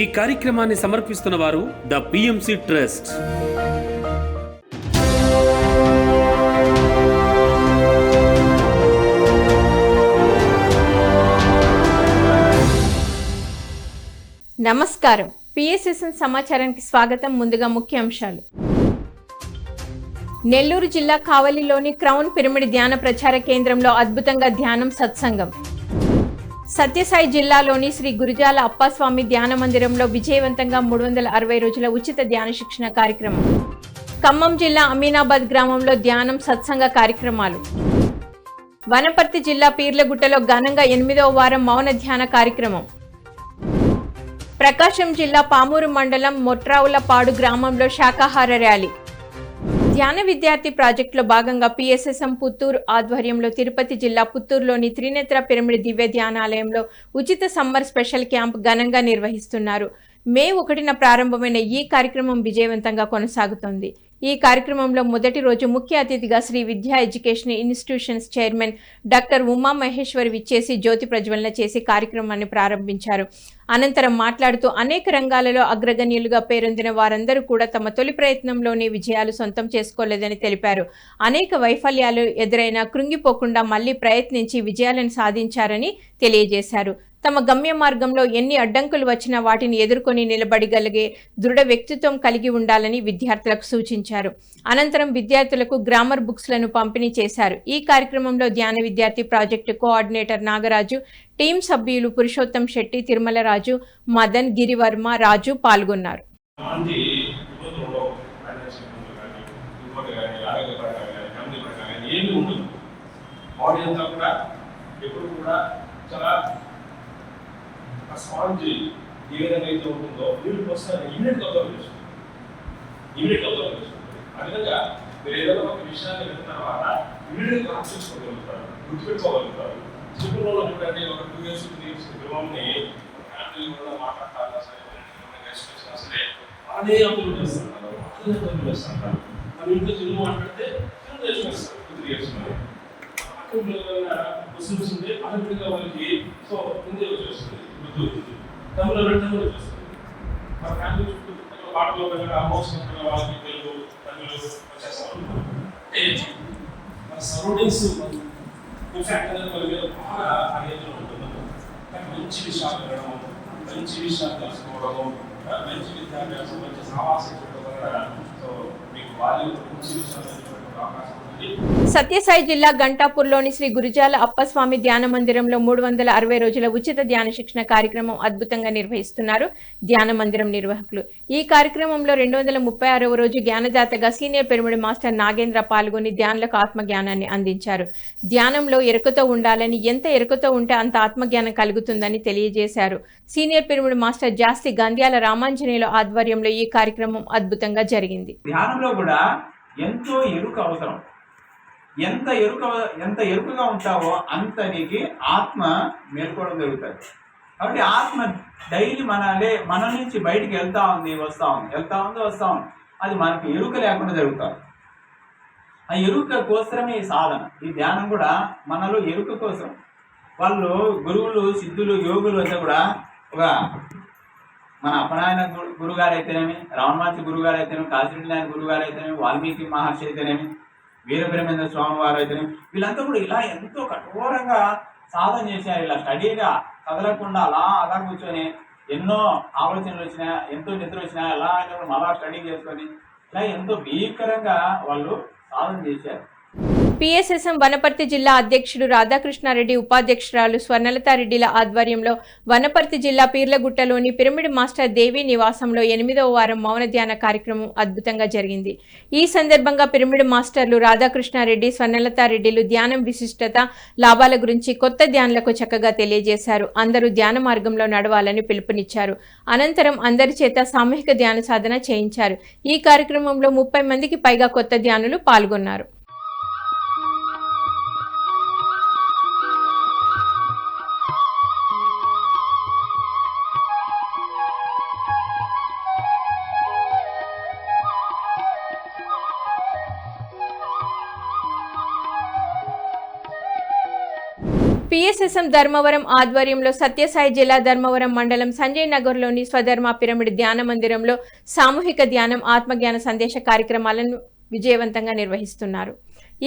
ఈ కార్యక్రమాన్ని సమర్పిస్తున్న వారు ద పిఎంసి ట్రస్ట్ నమస్కారం. పిఎస్ఎస్ఎన్ సమాచారానికి స్వాగతం. ముందుగా ముఖ్య అంశాలు నెల్లూరు జిల్లా కావలిలోని క్రౌన్ పిరమిడ్ ధ్యాన ప్రచార కేంద్రంలో అద్భుతంగా ధ్యానం సత్సంగం. సత్యసాయి జిల్లాలోని శ్రీ గురుజాల అప్పాస్వామి ధ్యాన మందిరంలో విజయవంతంగా మూడు వందల అరవై రోజుల ఉచిత ధ్యాన శిక్షణ కార్యక్రమం. ఖమ్మం జిల్లా అమీనాబాద్ గ్రామంలో ధ్యానం సత్సంగ కార్యక్రమాలు. వనపర్తి జిల్లా పీర్లగుట్టలో ఘనంగా ఎనిమిదవ వారం మౌన ధ్యాన కార్యక్రమం. ప్రకాశం జిల్లా పామూరు మండలం మొట్రావులపాడు గ్రామంలో శాకాహార ర్యాలీ. ధ్యాన విద్యార్థి ప్రాజెక్టులో భాగంగా పిఎస్ఎస్ఎం పుత్తూరు ఆధ్వర్యంలో తిరుపతి జిల్లా పుత్తూరులోని త్రినేత్ర పిరమిడ్ దివ్య ధ్యానాలయంలో ఉచిత సమ్మర్ స్పెషల్ క్యాంప్ ఘనంగా నిర్వహిస్తున్నారు. మే ఒకటిన ప్రారంభమైన ఈ కార్యక్రమం విజయవంతంగా కొనసాగుతోంది. ఈ కార్యక్రమంలో మొదటి రోజు ముఖ్య అతిథిగా Sri Vidya education institutions chairman doctor Uma Maheshwari విచ్చేసి జ్యోతి ప్రజ్వలన చేసి కార్యక్రమాన్ని ప్రారంభించారు. అనంతరం మాట్లాడుతూ అనేక రంగాలలో అగ్రగణ్యులుగా పేరొందిన వారందరూ కూడా తమ తొలి ప్రయత్నంలోనే విజయాలు సొంతం చేసుకోలేదని తెలిపారు. అనేక వైఫల్యాలు ఎదురైనా కృంగిపోకుండా మళ్ళీ ప్రయత్నించి విజయాలను సాధించారని తెలియజేశారు. తమ గమ్య మార్గంలో ఎన్ని అడ్డంకులు వచ్చినా వాటిని ఎదుర్కొని నిలబడగలిగే దృఢ వ్యక్తిత్వం కలిగి ఉండాలని విద్యార్థులకు సూచించారు. అనంతరం విద్యార్థులకు గ్రామర్ బుక్స్లను పంపిణీ చేశారు. ఈ కార్యక్రమంలో ధ్యాన విద్యార్థి ప్రాజెక్టు కోఆర్డినేటర్ నాగరాజు టీం సభ్యులు పురుషోత్తం శెట్టి తిరుమలరాజు మదన్ గిరివర్మ రాజు పాల్గొన్నారు. ఉండదు. కూడా ఎప్పుడు కూడా చాలా ఆ స్పాంజ్ ఏ విధంగా అయితే ఉంటుందో నీళ్ళు వస్తాను ఇమీడియట్గా అబ్జర్వ్ చేస్తుంది ఇమీడియట్గా అబ్జర్వ్ చేస్తుంది ఆ విధంగా మీరు ఏదైనా ఒక విషయాన్ని విన్న తర్వాత ఇమీడియట్గా అర్థం గుర్తుపెట్టుకోగలుగుతారు. చిన్నలో చూడండి ఒక టూ ఇయర్స్ త్రీ ఇయర్స్ పిల్లల్ని ఫ్యామిలీ కూడా మాట్లాడతారు? సరే గెస్ట్ వచ్చినా సరే అదే అప్పులు చేస్తుంటారు అదే అప్పులు చేస్తుంటారు మన ఇంట్లో చిన్న మాట్లాడితే చిన్న చేసుకొస్తారు టూ త్రీ ఇయర్స్ మరి వస్తుంది ఆటోమేటిక్గా వాళ్ళకి సో హిందీ తమిళ రెండు వచ్చేస్తుంది మా ఫ్యామిలీ చుట్టూ పాటలో దగ్గర హౌస్ వాళ్ళకి తెలుగు తమిళ వచ్చేస్తారు మన సరౌండింగ్స్ ఇన్ఫాక్ట్ వాళ్ళ మీద బాగా ఉంటున్నాము కానీ మంచి విషయాలు వినడము మంచి విషయాలు తెలుసుకోవడము మంచి విద్యాభ్యాసం మంచి సావాసం చేయడం సో మీకు వాళ్ళు మంచి విషయాలు అవకాశం సత్యసాయి జిల్లా గంటాపూర్లోని శ్రీ గురుజాల అప్పస్వామి ధ్యాన మందిరంలో మూడు వందల అరవై రోజుల ఉచిత ధ్యాన శిక్షణ కార్యక్రమం అద్భుతంగా నిర్వహిస్తున్నారు ధ్యాన మందిరం నిర్వాహకులు. ఈ కార్యక్రమంలో రెండు వందల ముప్పై ఆరవ రోజు జ్ఞానదాతగా సీనియర్ పెరుముడి మాస్టర్ నాగేంద్ర పాల్గొని ధ్యానులకు ఆత్మజ్ఞానాన్ని అందించారు. ధ్యానంలో ఎరుకతో ఉండాలని ఎంత ఎరుకతో ఉంటే అంత ఆత్మజ్ఞానం కలుగుతుందని తెలియజేశారు. సీనియర్ పెరుముడి మాస్టర్ జాస్తి గంధ్యాల రామాంజనేయుల ఆధ్వర్యంలో ఈ కార్యక్రమం అద్భుతంగా జరిగింది. ధ్యానంలో కూడా ఎంతో ఎరుక అవసరం. ఎంత ఎరుక ఎంత ఎరుకగా ఉంటావో అంత నీకు ఆత్మ మేల్కోవడం జరుగుతుంది. కాబట్టి ఆత్మ డైలీ మన లే మన నుంచి బయటికి వెళ్తా ఉంది వస్తా ఉంది వెళ్తా ఉంది వస్తా ఉంది. అది మనకి ఎరుక లేకుండా జరుగుతుంది ఆ ఎరుక కోసమే ఈ సాధన. ఈ ధ్యానం కూడా మనలో ఎరుక కోసం. వాళ్ళు గురువులు సిద్ధులు యోగులు అంతా కూడా ఒక మన అపనాయన గురుగారు అయితేనేమి రావణమాచి గురుగారు అయితేనేమి కాశీరెడ్డి నాయన గురుగారు అయితేనేమి వాల్మీకి మహర్షి అయితేనేమి వీరబ్రహ్మేంద్ర స్వామి వారు అయితేనేమి వీళ్ళంతా కూడా ఇలా ఎంతో కఠోరంగా సాధన చేశారు. ఇలా స్టడీగా కదలకుండా అలా అలా కూర్చొని ఎన్నో ఆలోచనలు వచ్చినా ఎంతో నిద్ర వచ్చినా ఎలా అయినా కూడా మళ్ళా స్టడీ చేసుకొని ఇలా ఎంతో భీకరంగా వాళ్ళు సాధన చేశారు. పిఎస్ఎస్ఎం వనపర్తి జిల్లా అధ్యక్షుడు రాధాకృష్ణారెడ్డి ఉపాధ్యక్షురాలు స్వర్ణలతారెడ్డిల ఆధ్వర్యంలో వనపర్తి జిల్లా పీర్లగుట్టలోని పిరమిడ్ మాస్టర్ దేవి నివాసంలో ఎనిమిదవ వారం మౌన ధ్యాన కార్యక్రమం అద్భుతంగా జరిగింది. ఈ సందర్భంగా పిరమిడ్ మాస్టర్లు రాధాకృష్ణారెడ్డి స్వర్ణలతారెడ్డిలు ధ్యానం విశిష్టత లాభాల గురించి కొత్త ధ్యానులకు చక్కగా తెలియజేశారు. అందరూ ధ్యాన మార్గంలో నడవాలని పిలుపునిచ్చారు. అనంతరం అందరి చేత సామూహిక ధ్యాన సాధన చేయించారు. ఈ కార్యక్రమంలో ముప్పై మందికి పైగా కొత్త ధ్యానులు పాల్గొన్నారు. కోసం ధర్మవరం ఆధ్వర్యంలో సత్యసాయి జిల్లా ధర్మవరం మండలం సంజయ్ నగర్లోని స్వధర్మ పిరమిడ్ ధ్యాన మందిరంలో సామూహిక ధ్యానం ఆత్మజ్ఞాన సందేశ కార్యక్రమాలను విజయవంతంగా నిర్వహిస్తున్నారు.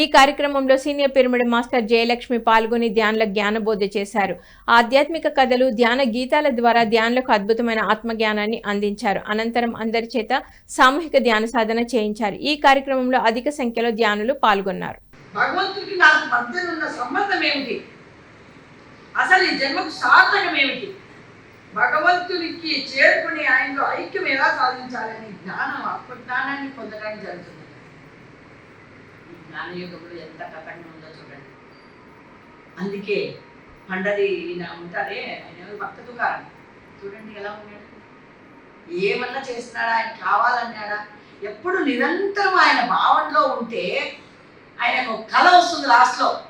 ఈ కార్యక్రమంలో సీనియర్ పిరమిడ్ మాస్టర్ జయలక్ష్మి పాల్గొని ధ్యానుల జ్ఞానబోధ చేశారు. ఆధ్యాత్మిక కథలు ధ్యాన గీతాల ద్వారా ధ్యానులకు అద్భుతమైన ఆత్మజ్ఞానాన్ని అందించారు. అనంతరం అందరి చేత సామూహిక ధ్యాన సాధన చేయించారు. ఈ కార్యక్రమంలో అధిక సంఖ్యలో ధ్యానులు పాల్గొన్నారు. భగవంతుడికి నాకు మధ్యన ఉన్న సంబంధం ఏమిటి? అసలు ఈ జన్మకు సార్థకం ఏమిటి? భగవంతునికి చేరుకుని ఆయనలో ఐక్యం ఎలా సాధించాలని జ్ఞానం జ్ఞానాన్ని పొందడానికి జరుగుతుంది? ఈ జ్ఞానయుగంలో ఎంత కథంగా ఉందో చూడండి. అందుకే పండరి ఈయన ఉంటారే ఆయన ఎవరు? భక్త తుకారం. చూడండి ఎలా ఉన్నాడు. ఏమన్నా చేస్తున్నాడా? ఆయన కావాలన్నాడా? ఎప్పుడు నిరంతరం ఆయన భావనలో ఉంటే ఆయనకు కళ వస్తుంది లాస్ట్లో.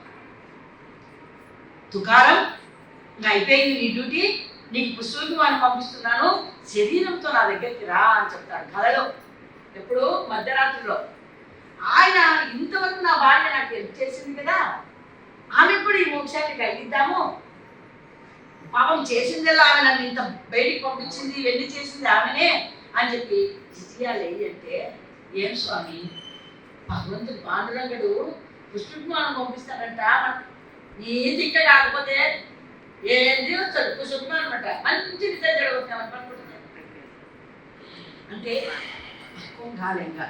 తుకారం అయిపోయింది నీ డ్యూటీ నీకు పుస్తకం వాడిని పంపిస్తున్నాను శరీరంతో నా దగ్గరికి రా అని చెప్తాడు కథలో ఎప్పుడు? మధ్యరాత్రిలో. ఆయన ఇంతవరకు నా భార్య నాకు హెల్ప్ చేసింది కదా ఆమె ఇప్పుడు ఈ మోక్షాన్ని కలిగిద్దాము పాపం చేసిందేలా ఆమె నన్ను ఇంత బయటికి పంపించింది ఇవన్నీ చేసింది ఆమెనే అని చెప్పి చిచియాలు అంటే ఏం స్వామి భగవంతుడు పాండురంగడు పుష్పమానం పంపిస్తాడంట నీ ఇక్కడ కాకపోతే ఏంది వస్తాడు పుష్పమానం అనమాట మంచి నిద్ర జరగవచ్చు అనుకుంటున్నాను అంటే పక్వం కాలే ఇంకా.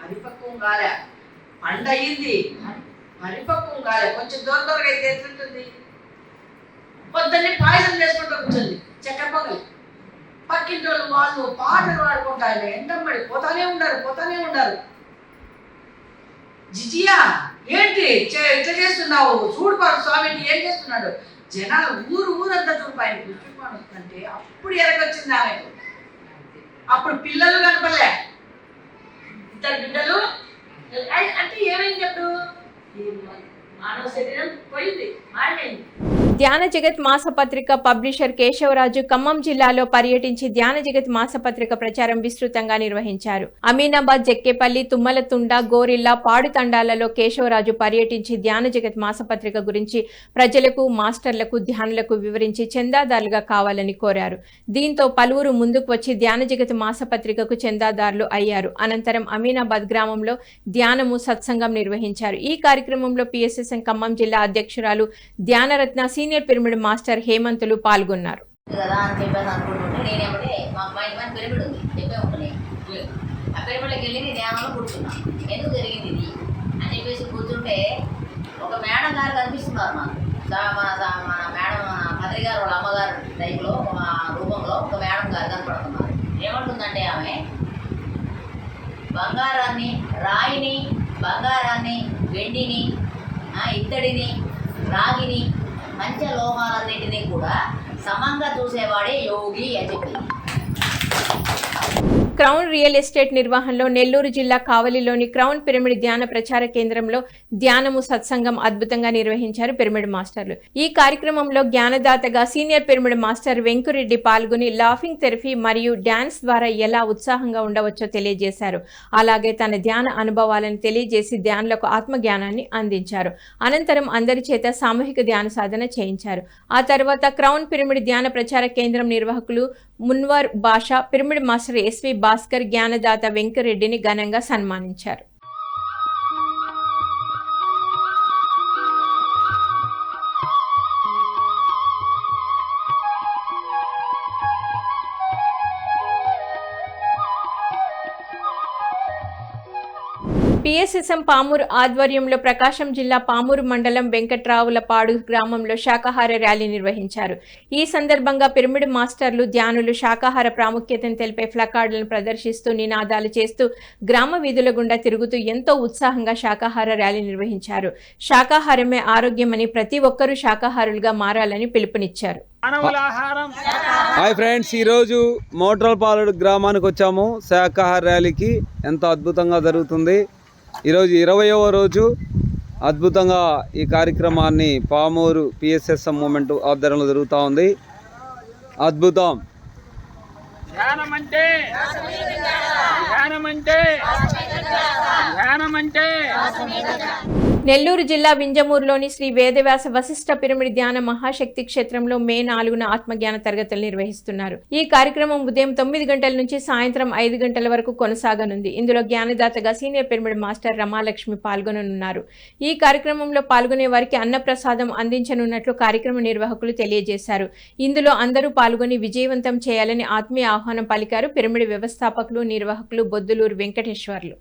పరిపక్వం కాలే. పండ అయ్యింది పరిపక్వం కాలే. కొంచెం దూరం దూరంగా అయితే ఎట్లుంటుంది? పొద్దున్నే పాయసం చేసుకుంటూ కూర్చుంది. చక్కెర పొగలు. పక్కింటి వాళ్ళు వాళ్ళు పాటలు పాడుకుంటా ఆయన ఎండమ్మడి పోతానే ఉన్నారు పోతానే ఉన్నారు. జిజియా! ఏంటి? ఇట్లా చేస్తున్నావు? చూడు స్వామి ఏం చేస్తున్నాడు? జనాలు ఊరు ఊరంతా చూపు ఆయన పుష్పమానం వస్తుందంటే అప్పుడు ఎరగొచ్చింది ఆమెకు. అప్పుడు పిల్లలు కనపడలే. ఇద్దరు బిడ్డలు. అంటే ఏమైంది అప్పుడు మానవ శరీరం పోయింది మారిపోయింది. ధ్యాన జగత్ మాసపత్రిక పబ్లిషర్ కేశవరాజు ఖమ్మం జిల్లాలో పర్యటించి ధ్యాన జగత్ మాసపత్రిక ప్రచారం విస్తృతంగా నిర్వహించారు. అమీనాబాద్ జక్కేపల్లి తుమ్మలతుండ గోరిల్లా పాడు తండాలలో కేశవరాజు పర్యటించి ధ్యాన జగత్ మాసపత్రిక గురించి ప్రజలకు మాస్టర్లకు ధ్యానులకు వివరించి చందాదారులుగా కావాలని కోరారు. దీంతో పలువురు ముందుకు వచ్చి ధ్యాన జగత్ మాసపత్రికకు చందాదారులు అయ్యారు. అనంతరం అమీనాబాద్ గ్రామంలో ధ్యానము సత్సంగం నిర్వహించారు. ఈ కార్యక్రమంలో పిఎస్ఎస్ఎం ఖమ్మం జిల్లా అధ్యక్షురాలు ధ్యానరత్న సీనియర్ పిరమిడ్ మాస్టర్ హేమంతులు పాల్గొన్నారు. కదా అని చెప్పేసి అనుకుంటుంటే నేనేమంటే మాకు మా ఇంటి పైన పిరమిడ్ ఉంది చెప్పే ఉంటాను ఆ పిరమిడ్కి వెళ్ళి నేను ధ్యానంలో కూర్చున్నా ఎందుకు జరిగింది ఇది? అని చెప్పేసి కూర్చుంటే ఒక మేడం గారు కనిపిస్తున్నారు మాకు. సా- మా సా- మేడం పత్రి గారు వాళ్ళ అమ్మగారు టైంలో ఆ రూపంలో ఒక మేడం గారు కనపడుతున్నారు. ఏమంటుందంటే ఆమె బంగారాన్ని రాయిని బంగారాన్ని వెండిని ఆ, ఇత్తడిని రాగిని పంచలోహాలన్నింటినీ కూడా సమంగా చూసేవాడే యోగి అని చెప్పింది క్రౌన్ రియల్ ఎస్టేట్ నిర్వహణలో నెల్లూరు జిల్లా కావలిలోని క్రౌన్ పిరమిడ్ ధ్యాన ప్రచార కేంద్రంలో ధ్యానము సత్సంగం అద్భుతంగా నిర్వహించారు పిరమిడ్ మాస్టర్లు. ఈ కార్యక్రమంలో జ్ఞానదాతగా సీనియర్ పిరమిడ్ మాస్టర్ వెంకురెడ్డి పాల్గొని లాఫింగ్ థెరపీ మరియు డ్యాన్స్ ద్వారా ఎలా ఉత్సాహంగా ఉండవచ్చో తెలియజేశారు. అలాగే తన ధ్యాన అనుభవాలను తెలియజేసి ధ్యానులకు ఆత్మజ్ఞానాన్ని అందించారు. అనంతరం అందరి చేత సామూహిక ధ్యాన సాధన చేయించారు. ఆ తర్వాత క్రౌన్ పిరమిడ్ ధ్యాన ప్రచార కేంద్రం నిర్వాహకులు Munwar Basha pyramid master SV Bhaskar జ్ఞానదాత వెంకరెడ్డిని ఘనంగా సన్మానించారు. పిఎస్ఎస్ఎం పామూరు ఆధ్వర్యంలో ప్రకాశం జిల్లా పామూరు మండలం వెంకట్రావులపాడు గ్రామంలో శాకాహార ర్యాలీ నిర్వహించారు. ఈ సందర్భంగా పిరమిడ్ మాస్టర్లు ధ్యానులు శాకాహార ప్రాముఖ్యతను తెలిపే ఫ్లకార్డులను ప్రదర్శిస్తూ నినాదాలు చేస్తూ గ్రామ వీధుల గుండా తిరుగుతూ ఎంతో ఉత్సాహంగా శాకాహార ర్యాలీ నిర్వహించారు. శాకాహారమే ఆరోగ్యమని ప్రతి ఒక్కరూ శాకాహారులుగా మారాలని పిలుపునిచ్చారు. హాయ్ ఫ్రెండ్స్ ఈరోజు మోట్రల్పాలెడు గ్రామానికి వచ్చాము. శాకాహార ర్యాలీకి ఎంతో అద్భుతంగా జరుగుతుంది. ఈరోజు ఇరవయవ రోజు అద్భుతంగా ఈ కార్యక్రమాన్ని పామూరు పిఎస్ఎస్ఎం మూమెంట్ ఆధ్వర్యంలో జరుగుతూ ఉంది. అద్భుతం. అంటే అంటే అంటే నెల్లూరు జిల్లా వింజమూరులోని శ్రీ వేదవ్యాస వశిష్ఠ పిరమిడ్ ధ్యాన మహాశక్తి క్షేత్రంలో మే నాలుగున ఆత్మజ్ఞాన తరగతులు నిర్వహిస్తున్నారు. ఈ కార్యక్రమం ఉదయం తొమ్మిది గంటల నుంచి సాయంత్రం ఐదు గంటల వరకు కొనసాగనుంది. ఇందులో జ్ఞానదాతగా సీనియర్ పిరమిడ్ మాస్టర్ రమాలక్ష్మి పాల్గొననున్నారు. ఈ కార్యక్రమంలో పాల్గొనే వారికి అన్నప్రసాదం అందించనున్నట్లు కార్యక్రమ నిర్వాహకులు తెలియజేశారు. ఇందులో అందరూ పాల్గొని విజయవంతం చేయాలని ఆత్మీయ ఆహ్వానం పలికారు. పిరమిడ్ వ్యవస్థాపకులు నిర్వాహకులు బొద్దులూరు వెంకటేశ్వర్లు.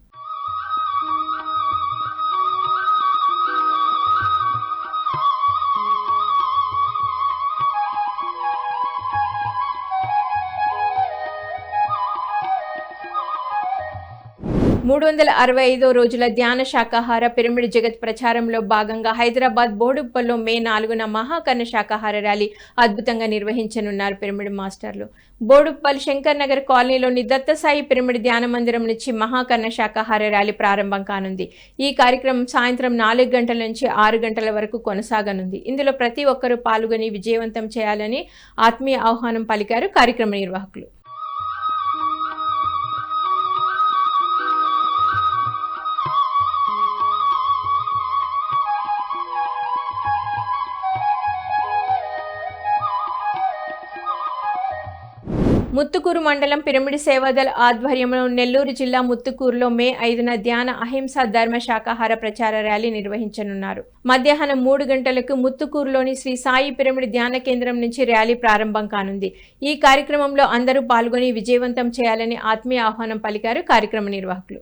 మూడు వందల అరవై ఐదో రోజుల ధ్యాన శాకాహార పిరమిడ్ జగత్ ప్రచారంలో భాగంగా హైదరాబాద్ బోడుప్పల్లో మే నాలుగున మహాకర్ణ శాకాహార ర్యాలీ అద్భుతంగా నిర్వహించనున్నారు పిరమిడ్ మాస్టర్లు. బోడుప్పల్ శంకర్ నగర్ కాలనీలోని దత్తసాయి పిరమిడ్ ధ్యాన మందిరం నుంచి మహాకర్ణ శాకాహార ర్యాలీ ప్రారంభం కానుంది. ఈ కార్యక్రమం సాయంత్రం నాలుగు గంటల నుంచి ఆరు గంటల వరకు కొనసాగనుంది. ఇందులో ప్రతి ఒక్కరూ పాల్గొని విజయవంతం చేయాలని ఆత్మీయ ఆహ్వానం పలికారు కార్యక్రమ నిర్వాహకులు. ముత్తుకూరు మండలం పిరమిడి సేవాదల్ ఆధ్వర్యంలో నెల్లూరు జిల్లా ముత్తుకూరులో మే ఐదున ధ్యాన అహింస ధర్మ శాకాహార ప్రచార ర్యాలీ నిర్వహించనున్నారు. మధ్యాహ్నం మూడు గంటలకు ముత్తుకూరులోని శ్రీ సాయి పిరమిడ్ ధ్యాన కేంద్రం నుంచి ర్యాలీ ప్రారంభం కానుంది. ఈ కార్యక్రమంలో అందరూ పాల్గొని విజయవంతం చేయాలని ఆత్మీయ ఆహ్వానం పలికారు కార్యక్రమ నిర్వాహకులు.